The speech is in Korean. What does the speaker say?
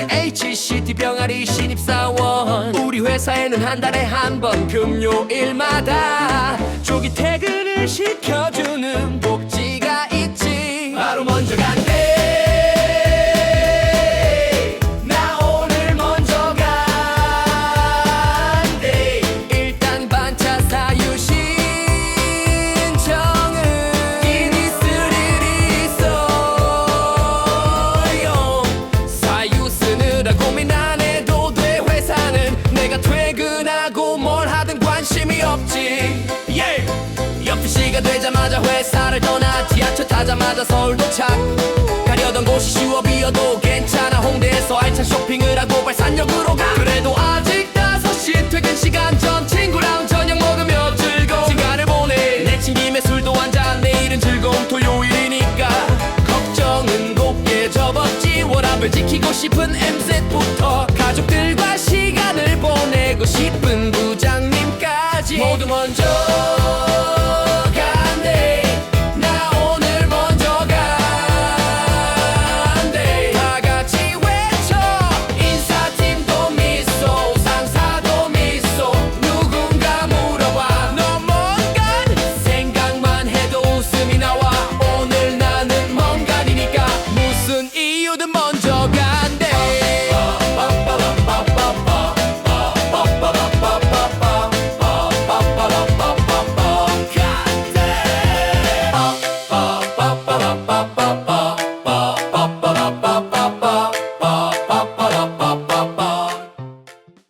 HCT 병아리 신입사원. 우리 회사에는 한 달에 한 번 금요일마다 조기 퇴근을 시켜 없지 예! 옆에 시가 되자마자 회사를 떠나 지하철 타자마자 서울 도착. 가려던 곳이 쉬워 비어도 괜찮아. 홍대에서 알찬 쇼핑을 하고 발산역으로 가. 그래도 아직 5시 퇴근 시간 전 친구랑 저녁 먹으며 즐거운 시간을 보내. 내 친 김에 술도 한잔 내일은 즐거운 토요일이니까. 걱정은 곱게 접었지. 워라벨 지키고 싶은 MZ부 joy. 啊爸爸